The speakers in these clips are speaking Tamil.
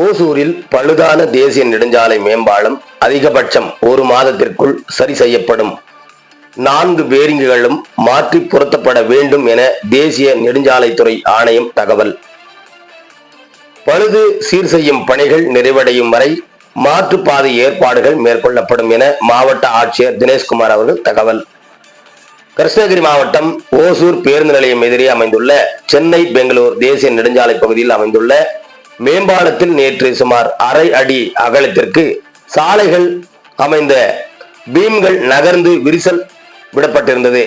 ஓசூரில் பழுதான தேசிய நெடுஞ்சாலை மேம்பாலம் அதிகபட்சம் ஒரு மாதத்திற்குள் சரி செய்யப்படும். நான்கு பேரிங்குகளும் மாற்றி பொருத்தப்பட வேண்டும் என தேசிய நெடுஞ்சாலைத்துறை ஆணையம் தகவல். பழுது சீர் செய்யும் பணிகள் நிறைவடையும் வரை மாற்றுப்பாதை ஏற்பாடுகள் மேற்கொள்ளப்படும் என மாவட்ட ஆட்சியர் தினேஷ்குமார் அவர்கள் தகவல். கிருஷ்ணகிரி மாவட்டம் ஓசூர் பேருந்து நிலையம் எதிரே அமைந்துள்ள சென்னை பெங்களூர் தேசிய நெடுஞ்சாலை பகுதியில் அமைந்துள்ள மேம்பாலத்தில் நேற்று சுமார் அரை அடி அகலத்திற்கு சாலைகள் அமைந்த பீம்கள் நகர்ந்து விரிசல் விடப்பட்டிருந்தது.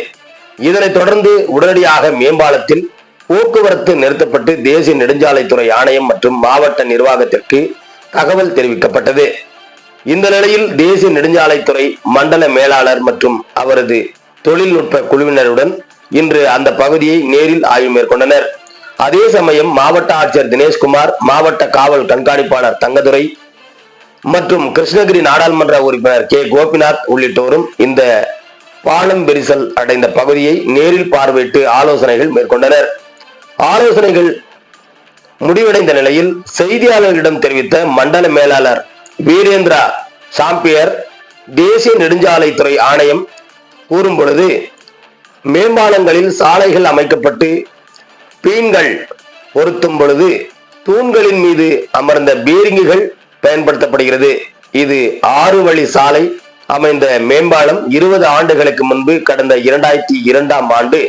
இதனைத் தொடர்ந்து உடனடியாக மேம்பாலத்தில் போக்குவரத்து நிறுத்தப்பட்டு தேசிய நெடுஞ்சாலைத்துறை ஆணையம் மற்றும் மாவட்ட நிர்வாகத்திற்கு தகவல் தெரிவிக்கப்பட்டது. இந்த நிலையில் தேசிய நெடுஞ்சாலைத்துறை மண்டல மேலாளர் மற்றும் அவரது தொழில்நுட்ப குழுவினருடன் இன்று அந்த பகுதியை நேரில் ஆய்வு மேற்கொண்டனர். அதே சமயம் மாவட்ட ஆட்சியர் தினேஷ்குமார் மாவட்ட காவல் கண்காணிப்பாளர் தங்கதுரை மற்றும் கிருஷ்ணகிரி நாடாளுமன்ற உறுப்பினர் கே. கோபிநாத் உள்ளிட்டோரும் இந்த பாலம் விரிசல் அடைந்த பகுதியை நேரில் பார்வையிட்டு ஆலோசனைகள் மேற்கொண்டனர். ஆலோசனைகள் முடிவடைந்த நிலையில் செய்தியாளர்களிடம் தெரிவித்த மண்டல மேலாளர் வீரேந்திரா சாம்பியர் தேசிய நெடுஞ்சாலைத்துறை ஆணையம் கூறும் பொழுது மேம்பாலங்களில் சாலைகள் அமைக்கப்பட்டு பீன்கள் பொருத்தும் பொழுது தூண்களின் மீது அமர்ந்த பீரிங்குகள் பயன்படுத்தப்படுகிறது. இது ஆறு வழி சாலை அமைந்த மேம்பாலம் இருபது ஆண்டுகளுக்கு முன்பு கடந்த இரண்டாயிரத்தி இரண்டாம் ஆண்டு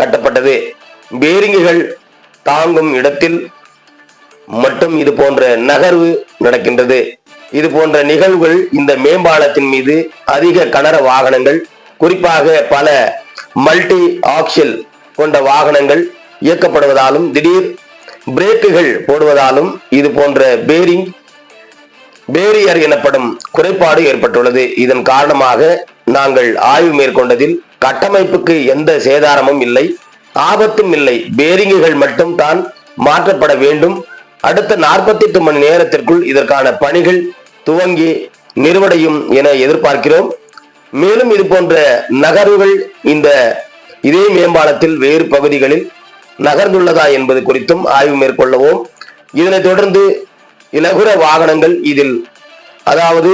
கட்டப்பட்டது. பேரிங்குகள் தாங்கும் இடத்தில் மட்டும் இது போன்ற நகர்வு நடக்கின்றது. இது போன்ற நிகழ்வுகள் இந்த மேம்பாலத்தின் மீது அதிக கனர வாகனங்கள் குறிப்பாக பல மல்டி ஆக்சில் கொண்ட வாகனங்கள் இயக்கப்படுவதாலும் திடீர் பிரேக்குகள் போடுவதாலும் இது போன்ற பேரிங் பேரியர் எனப்படும் குறைபாடு ஏற்பட்டுள்ளது. இதன் காரணமாக நாங்கள் ஆய்வு மேற்கொண்டதில் கட்டமைப்புக்கு எந்த சேதாரமும் இல்லை. ஆபத்தும் இல்லை. பேரிங்குகள் மட்டும் தான் மாற்றப்பட வேண்டும். அடுத்த நாற்பத்தி எட்டு மணி நேரத்திற்குள் இதற்கான பணிகள் துவங்கி நிறுவடையும் என எதிர்பார்க்கிறோம். மேலும் இது போன்ற நகர்வுகள் இந்த இதே மேம்பாலத்தில் வேறு பகுதிகளில் நகர்ந்துள்ளதா என்பது குறித்தும் ஆய்வு மேற்கொள்ளவும். இதனைத் தொடர்ந்து இலகுர வாகனங்கள் இதில் அதாவது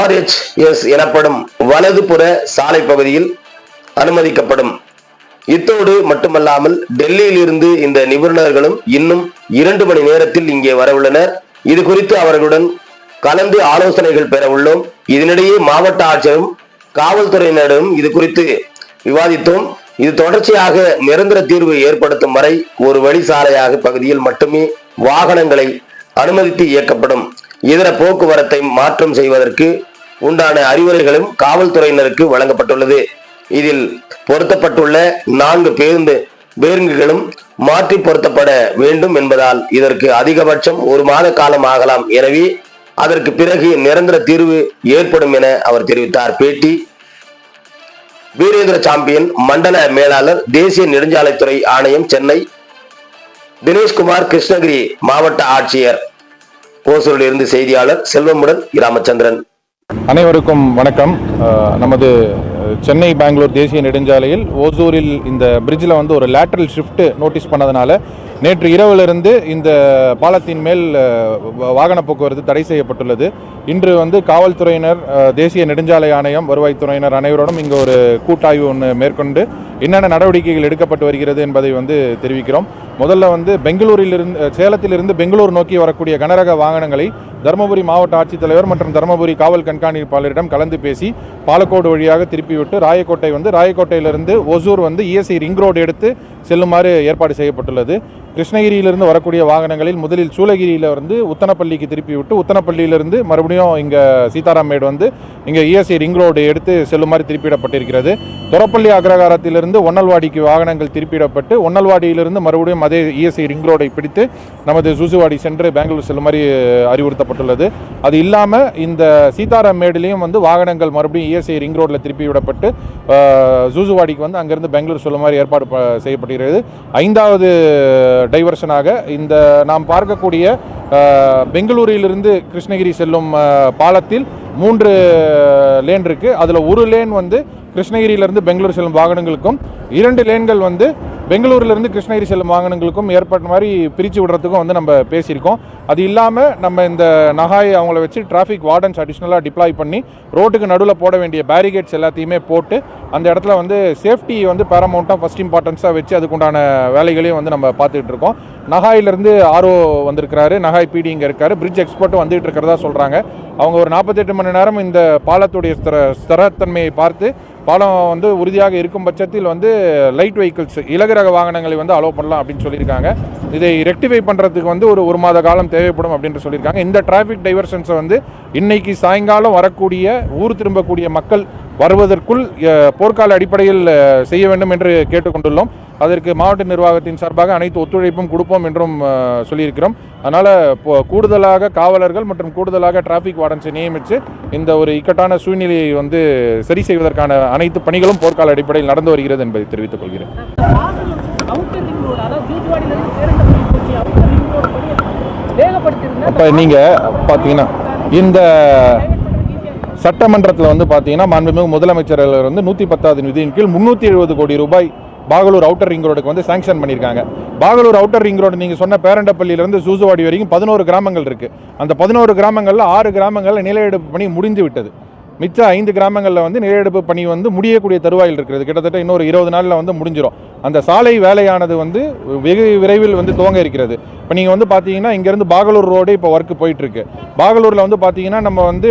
ஆர்ஹெச்எஸ் எனப்படும் வலதுபுற சாலை பகுதியில் அனுமதிக்கப்படும். இத்தோடு மட்டுமல்லாமல் டெல்லியில் இருந்து இந்த நிபுணர்களும் இன்னும் இரண்டு மணி நேரத்தில் இங்கே வரவுள்ளனர். இது குறித்து அவர்களுடன் கலந்து ஆலோசனைகள் பெற உள்ளோம் இதனிடையே மாவட்ட ஆட்சியரும் காவல்துறையினரும் இது குறித்து விவாதித்தோம். இது தொடர்ச்சியாக நிரந்தர தீர்வு ஏற்படுத்தும் வரை ஒரு வழி சாலையாக பகுதியில் மட்டுமே வாகனங்களை அனுமதித்து இயக்கப்படும். இதர போக்குவரத்தை மாற்றம் செய்வதற்கு உண்டான அறிவுரைகளும் காவல்துறையினருக்கு வழங்கப்பட்டுள்ளது. இதில் பொருத்தப்பட்டுள்ள நான்கு பேருந்து பேருந்துகளும் மாற்றி பொருத்தப்பட வேண்டும் என்பதால் இதற்கு அதிகபட்சம் ஒரு மாத காலம் ஆகலாம். எனவே அதற்கு பிறகு நிரந்தர தீர்வு ஏற்படும் என அவர் தெரிவித்தார். பேட்டி வீரேந்திர சாம்பியன் மண்டல மேலாளர் தேசிய நெடுஞ்சாலைத்துறை ஆணையம் சென்னை தினேஷ்குமார் கிருஷ்ணகிரி மாவட்ட ஆட்சியர் ஓசூரில் இருந்து செய்தியாளர் செல்வமுடன் ராமச்சந்திரன் அனைவருக்கும் வணக்கம். நமது சென்னை பெங்களூர் தேசிய நெடுஞ்சாலையில் ஓசூரில் இந்த பிரிட்ஜில் வந்து ஒரு லேட்ரல் ஷிஃப்ட் நோட்டீஸ் பண்ணதுனால நேற்று இரவிலிருந்து இந்த பாலத்தின் மேல் வ- வாகன போக்குவரத்து தடை செய்யப்பட்டுள்ளது. இன்று வந்து காவல்துறையினர் தேசிய நெடுஞ்சாலை ஆணையம் வருவாய்த்துறையினர் அனைவரோடும் இங்கே ஒரு கூட்டாய்வு ஒன்று மேற்கொண்டு என்னென்ன நடவடிக்கைகள் எடுக்கப்பட்டு வருகிறது என்பதை வந்து தெரிவிக்கிறோம். முதல்ல வந்து பெங்களூரிலிருந்து சேலத்திலிருந்து பெங்களூர் நோக்கி வரக்கூடிய கனரக வாகனங்களை தருமபுரி மாவட்ட ஆட்சித்தலைவர் மற்றும் தருமபுரி காவல் கண்காணிப்பாளரிடம் கலந்து பேசி பாலக்கோடு வழியாக திருப்பிவிட்டு ராயக்கோட்டை வந்து ராயக்கோட்டையிலிருந்து ஒசூர் வந்து இஎஸ்ஐ ரிங் ரோடு எடுத்து செல்லுமாறு ஏற்பாடு செய்யப்பட்டுள்ளது. கிருஷ்ணகிரியிலிருந்து வரக்கூடிய வாகனங்களில் முதலில் சூளகிரியில் வந்து உத்தனப்பள்ளிக்கு திருப்பி விட்டு உத்தனப்பள்ளியிலிருந்து மறுபடியும் இங்கே சீதாராமேடு வந்து இங்கே இஎஸ்ஐ ரிங் ரோடு எடுத்து செல்லுமாறு திருப்பிடப்பட்டிருக்கிறது தொரப்பள்ளி அக்ரகாரத்திலிருந்து ஒன்னல்வாடிக்கு வாகனங்கள் திருப்பிடப்பட்டு ஒன்னல்வாடியிலிருந்து மறுபடியும் அதே இஎஸ்ஐ ரிங் ரோடை பிடித்து நமது சூசுவாடி சென்று பெங்களூர் செல்லுமாறு அறிவுறுத்தப்பட்டுள்ளது. அது இல்லாமல் இந்த சீதாராமேடுலேயும் வந்து வாகனங்கள் மறுபடியும் இஎஸ்ஐ ரிங் ரோட்டில் திருப்பி விடப்பட்டு அஹ், வந்து அங்கேருந்து பெங்களூர் செல்லுமாறு ஏற்பாடு செய்யப்படுகிறது செய்யப்பட்டிருக்கிறது. ஐந்தாவது டைவர்ஷனாக இந்த நாம் பார்க்கக்கூடிய பெங்களூரிலிருந்து கிருஷ்ணகிரி செல்லும் பாலத்தில் மூன்று லேன் இருக்குது அதில் ஒரு லேன் வந்து கிருஷ்ணகிரியிலிருந்து பெங்களூர் செல்லும் வாகனங்களுக்கும் இரண்டு லேன்கள் வந்து பெங்களூர்லேருந்து கிருஷ்ணகிரி செல்லும் வாகனங்களுக்கும் ஏற்பட்ட மாதிரி பிரித்து விடுறதுக்கும் வந்து நம்ம பேசியிருக்கோம். அது இல்லாமல் நம்ம இந்த நகாயை அவங்கள வச்சு டிராஃபிக் வார்டன்ஸ் அடிஷ்னலாக டிப்ளாய் பண்ணி ரோட்டுக்கு நடுவில் போட வேண்டிய பேரிகேட்ஸ் எல்லாத்தையுமே போட்டு அந்த இடத்துல வந்து சேஃப்டி வந்து பேரமௌண்ட்டாக ஃபஸ்ட் இம்பார்ட்டன்ஸாக வச்சு அதுக்குண்டான வேலைகளையும் வந்து நம்ம பார்த்துட்டு இருக்கோம். நகாயிலிருந்து ஆர்ஓ வந்திருக்கிறாரு. நகாய் பிடி இங்கே இருக்காரு. பிரிட்ஜ் எக்ஸ்பர்ட்டும் வந்துகிட்டு இருக்கிறதா சொல்கிறாங்க அவங்க ஒரு நாற்பத்தெட்டு மணி நேரம் இந்த பாலத்துடைய ஸ்திர ஸ்திரத்தன்மையை பார்த்து பாலம் வந்து உறுதியாக இருக்கும் பட்சத்தில் வந்து லைட் வெஹிக்கிள்ஸ் இலகுரக வாகனங்களை வந்து அலோவ் பண்ணலாம் அப்படின்னு சொல்லியிருக்காங்க. இதை ரெக்டிஃபை பண்ணுறதுக்கு வந்து ஒரு ஒரு மாத காலம் தேவைப்படும் அப்படின்னு சொல்லியிருக்காங்க. இந்த டிராஃபிக் டைவர்ஷன்ஸை வந்து இன்னைக்கு சாயங்காலம் வரக்கூடிய ஊர் திரும்பக்கூடிய மக்கள் வருவதற்குள் போர்க்கால அடிப்படையில் செய்ய வேண்டும் என்று கேட்டுக்கொண்டுள்ளோம். அதற்கு மாவட்ட நிர்வாகத்தின் சார்பாக அனைத்து ஒத்துழைப்பும் கொடுப்போம் என்றும் சொல்லியிருக்கிறோம். அதனால் கூடுதலாக காவலர்கள் மற்றும் கூடுதலாக டிராஃபிக் வார்டன்ஸை நியமித்து இந்த ஒரு இக்கட்டான சூழ்நிலையை வந்து சரி செய்வதற்கான அனைத்து பணிகளும் போர்க்கால அடிப்படையில் நடந்து வருகிறது என்பதை தெரிவித்துக் கொள்கிறேன். இப்போ நீங்கள் பார்த்தீங்கன்னா இந்த சட்டமன்றத்தில் வந்து பார்த்தீங்கன்னா மாண்புமிகு முதலமைச்சர்கள் வந்து நூற்றி பத்தாவது நிதியின் கீழ் முந்நூற்றி எழுபது கோடி ரூபாய் பாகலூர் அவுட்டர் ரிங் ரோடுக்கு வந்து சாங்ஷன் பண்ணியிருக்காங்க. பாகலூர் அவுட்டர் ரிங் ரோடு நீங்கள் சொன்ன பேரண்டப்பள்ளியிலேருந்து சூசுவாடி வரைக்கும் பதினோரு கிராமங்கள் இருக்குது அந்த பதினோரு கிராமங்களில் ஆறு கிராமங்களில் நிலையெடுப்பு பணி முடிந்து விட்டது. மிச்ச ஐந்து கிராமங்களில் வந்து நிலையெடுப்பு பணி வந்து முடியக்கூடிய தருவாயில் இருக்கிறது. கிட்டத்தட்ட இன்னொரு இருபது நாளில் வந்து முடிஞ்சிடும் அந்த சாலை வேலையானது வந்து வெகு விரைவில் வந்து துவங்க இருக்கிறது. இப்போ நீங்கள் வந்து பார்த்தீங்கன்னா இங்கேருந்து பாகலூர் ரோடு இப்போ ஒர்க்கு போயிட்டுருக்கு. பாகலூரில் வந்து பார்த்தீங்கன்னா நம்ம வந்து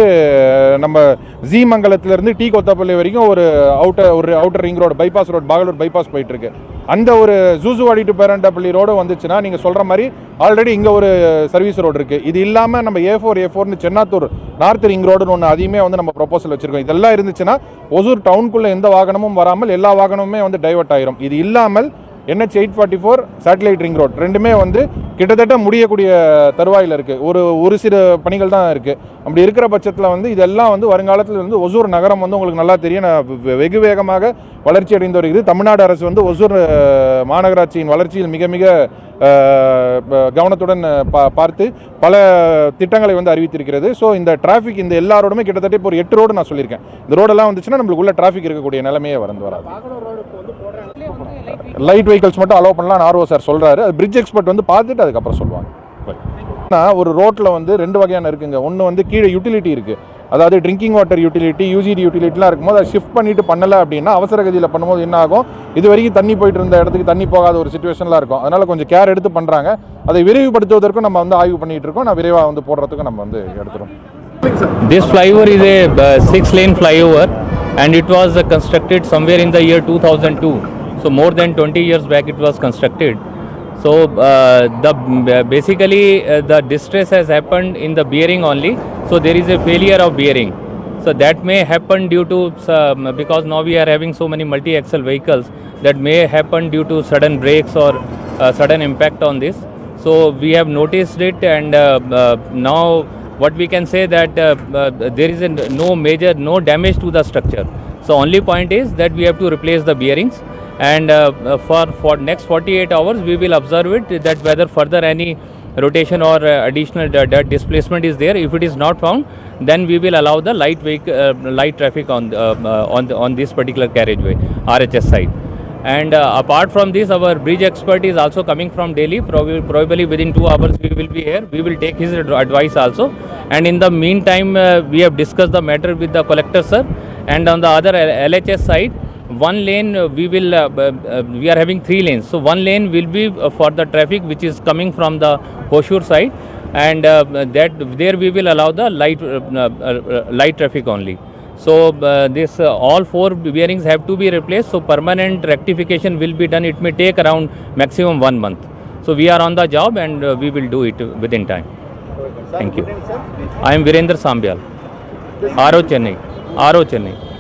நம்ம ஜி மங்கலத்திலேருந்து டி கொத்தப்பள்ளி வரைக்கும் ஒரு அவுட்டர் ஒரு outer ring road bypass road Bagalur bypass போயிட்டுருக்கு. அந்த ஒரு ஜூசுவாடி டு பேரண்டப்பள்ளி ரோடு வந்துச்சுன்னா நீங்கள் சொல்கிற மாதிரி ஆல்ரெடி இங்கே ஒரு சர்வீஸ் ரோடு இருக்குது இது இல்லாமல் நம்ம ஏ ஃபோர் ஏ ஃபோர்னு சென்னாத்தூர் நார்த் ரிங் ரோடுன்னு ஒன்று அதையுமே வந்து நம்ம ப்ரொபோசல் வச்சுருக்கோம். இதெல்லாம் இருந்துச்சுன்னா ஒசூர் டவுனுக்குள்ளே எந்த வாகனமும் வராமல் எல்லா வாகனமுமே வந்து டைவர்ட் ஆயிரும். இது இல்லாமல் NH eight forty four satellite ring road ரெண்டுமே வந்து கிட்டத்தட்ட முடியக்கூடிய தருவாயில் இருக்குது ஒரு ஒரு சிறு பணிகள் தான் இருக்குது அப்படி இருக்கிற பட்சத்தில் வந்து இதெல்லாம் வந்து வருங்காலத்தில் வந்து ஒசூர் நகரம் வந்து உங்களுக்கு நல்லா தெரியும். நான் வெகு வேகமாக வளர்ச்சி அடைந்து வருகிறது தமிழ்நாடு அரசு வந்து ஒசூர் மாநகராட்சியின் வளர்ச்சியில் மிக மிக கவனத்துடன் பா- பார்த்து பல திட்டங்களை வந்து அறிவித்திருக்கிறது. ஸோ இந்த டிராஃபிக் இந்த எல்லா ரோடுமே கிட்டத்தட்ட இப்போ ஒரு எட்டு ரோடு நான் சொல்லியிருக்கேன். இந்த ரோடெல்லாம் வந்துச்சுன்னா நம்மளுக்கு உள்ள டிராஃபிக் இருக்கக்கூடிய நிலைமையே வரந்து வராது. லைட் வெஹிக்கல்ஸ் மட்டும் அலோவ் பண்ணலாம் ஆர்ஓ சார் சொல்கிறாரு அது பிரிட்ஜ் எக்ஸ்பர்ட் வந்து பார்த்துட்டு அதுக்கப்புறம் சொல்லுவாங்க. ஆனால் ஒரு ரோட்டில் வந்து ரெண்டு வகையான இருக்குங்க. ஒன்று வந்து கீழே யூட்டிலிட்டி இருக்குது அதாவது ட்ரிங்கிங் வாட்டர் யூட்டிலிட்டி யூஜிடி யூட்டிலிட்டிலாம் இருக்கும்போது அதை ஷிஃப்ட் பண்ணிட்டு பண்ணலை அப்படின்னா அவசர கதியில் பண்ணும்போது என்ன ஆகும் இது வரைக்கும் தண்ணி போயிட்டு இருந்த இடத்துக்கு தண்ணி போகாத ஒரு சுச்சுவேஷன்லாம் இருக்கும் அதனால் கொஞ்சம் கேர் எடுத்து பண்ணுறாங்க அதை விரைவுபடுத்துவதற்கும் நம்ம வந்து ஆய்வு பண்ணிட்டு இருக்கோம் நான் விரைவாக வந்து போடுறதுக்கும் நம்ம வந்து எடுத்துரும் This flyover is a six six lane flyover and it was uh, constructed somewhere in the year 2002. So, more than 20 years back, it was constructed. So, uh, the uh, basically uh, the distress has happened in the bearing only. So, there is a failure of bearing. So, that may happen due to some, because now we are having so many multi axle vehicles that may happen due to sudden brakes or uh, sudden impact on this. So, we have noticed it, and uh, uh, now what we can say that uh, uh, there is a no major no damage to the structure so only point is that we have to replace the bearings and uh, uh, for for next 48 hours we will observe it that whether further any rotation or uh, additional d- d- displacement is there if it is not found then we will allow the light vehicle uh, light traffic on uh, on the, on this particular carriageway rhs side and apart from this, our bridge expert is also coming from Delhi. Probably, probably within two hours we will be here. We will take his advice also. And in the meantime, we have discussed the matter with the collector sir. And on the other LHS side, one lane uh, we will uh, uh, we are having three lanes. So one lane will be for the traffic which is coming from the Hoshur side, and that there we will allow the light light traffic only. So uh, this uh, all four bearings have to be replaced. So permanent rectification will be done. It may take around maximum one month. So we are on the job and uh, we will do it within time. Thank you. I am Virendra Sambyal, RO Chennai. RO Chennai.